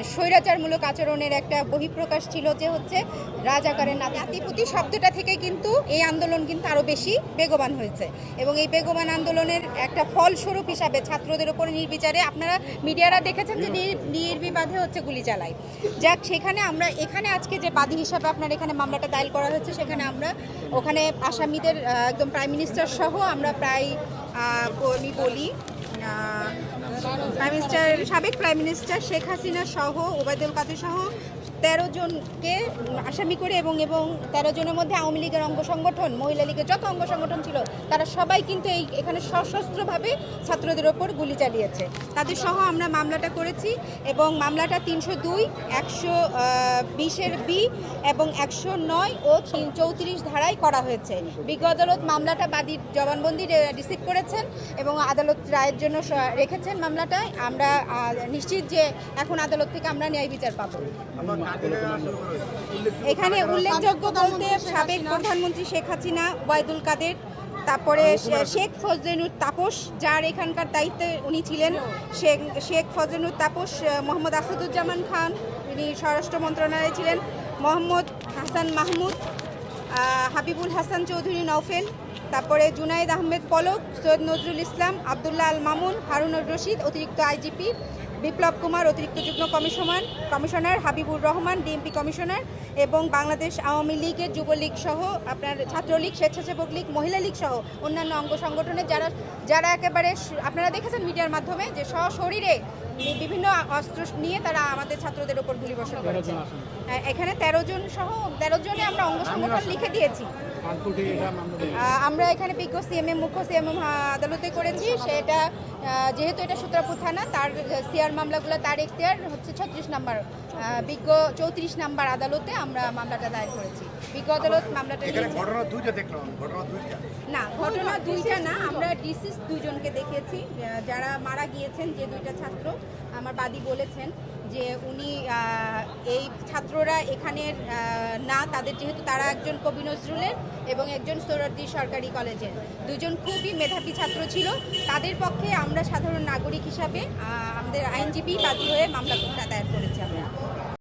মানে স্বৈরাচারমূলক আচরণের একটা বহিঃপ্রকাশ ছিল যে হচ্ছে রাজাকারের নাতিপুতি। শব্দটা থেকে কিন্তু এই আন্দোলন কিন্তু আরও বেশি বেগবান হয়েছে। এবং এই বেগবান আন্দোলনের একটা ফলস্বরূপ হিসাবে ছাত্রদের উপরে নির্বিচারে আপনারা মিডিয়ারা দেখেছেন যে নির- নির্বিবাদে হচ্ছে গুলি চালায়। যাক, সেখানে আমরা, এখানে আজকে যে বাদী হিসাবে আপনার এখানে মামলাটা দায়ের করা হয়েছে সেখানে আমরা, ওখানে আসামিদের একদম প্রাইম মিনিস্টার সহ আমরা প্রায় আমি বলি। প্রাইম মিনিস্টার সাবেক প্রাইম মিনিস্টার শেখ হাসিনা সহ ওবায়দুল কাদের সহ তেরো জনকে আসামি করে এবং এবং তেরো জনের মধ্যে আওয়ামী লীগের অঙ্গ সংগঠন, মহিলা লীগের যত অঙ্গ সংগঠন ছিল, তারা সবাই কিন্তু এই এখানে সশস্ত্রভাবে ছাত্রদের ওপর গুলি চালিয়েছে। তাদের সহ আমরা মামলাটা করেছি এবং মামলাটা তিনশো দুই, একশো বিশের বি এবং একশো নয় ও চৌত্রিশ ধারায় করা হয়েছে। বিজ্ঞ আদালত মামলাটা বাদীর জবানবন্দি রিসিভ করেছেন এবং আদালত রায়ের জন্য রেখেছেন মামলাটায়। আমরা নিশ্চিত যে এখন আদালত থেকে আমরা ন্যায় বিচার পাবো। এখানে উল্লেখযোগ্য বলতে সাবেক প্রধানমন্ত্রী শেখ হাসিনা ওয়াইদুল কাদের, তারপরে শেখ ফজলেনুর তাপস, যার এখানকার দায়িত্বে উনি ছিলেন, শেখ শেখ ফজলেনুর তাপস মোহাম্মদ আসাদুজ্জামান খান, তিনি স্বরাষ্ট্র মন্ত্রণালয়ে ছিলেন, মোহাম্মদ হাসান মাহমুদ হাবিবুল হাসান চৌধুরী নওফেল, তারপরে জুনাইদ আহমেদ পলক, সৈয়দ নজরুল ইসলাম, আবদুল্লাহ আল মামুন, হারুনুর রশিদ, অতিরিক্ত আইজিপি বিপ্লব কুমার, অতিরিক্ত যুগ্ম commissioner commissioner Habibur Rahman, DMP commissioner এবং বাংলাদেশ আওয়ামী লীগের যুবলীগ সহ আপনার ছাত্রলীগ, স্বেচ্ছাসেবক লীগ, মহিলা লীগ সহ অন্যান্য অঙ্গ সংগঠনের যারা যারা একেবারে আপনারা দেখেছেন মিডিয়ার মাধ্যমে যে সশরীরে বিভিন্ন অস্ত্র নিয়ে তারা আমাদের ছাত্রদের ওপর গুলি বর্ষণ করেছে। এখানে তেরো জন সহ তেরো জনে আমরা অঙ্গ সংগঠন লিখে দিয়েছি। আমরা এখানে বিজ্ঞ সিএমএম মুখ্য সিএমএম আদালতে করেছি। সেটা যেহেতু এটা সূত্রাপুর থানা তার সিআর মামলাগুলো তার এখতিয়ার হচ্ছে ছত্রিশ নাম্বার। বিজ্ঞ চৌত্রিশ নাম্বার আদালতে আমরা মামলাটা দায়ের করেছি। বিজ্ঞ আদালত মামলাটা এখানে ঘটনা দুইটা দেখলাম ঘটনা দুইটা না ঘটনা দুইটা না, আমরা ডিসিস দুজনকে দেখেছি যারা মারা গিয়েছেন যে দুইটা ছাত্র, আমার বাদী বলেছেন যে উনি এই ছাত্ররা এখানের না, তাদের যেহেতু তারা একজন কবি নজরুলের এবং একজন সৌরদ্দি সরকারি কলেজের। দুজন খুবই মেধাবী ছাত্র ছিল। তাদের পক্ষে আমরা সাধারণ নাগরিক হিসাবে আমাদের আইনজীবী বাদী হয়ে মামলাটা দায়ের করেছি আমরা।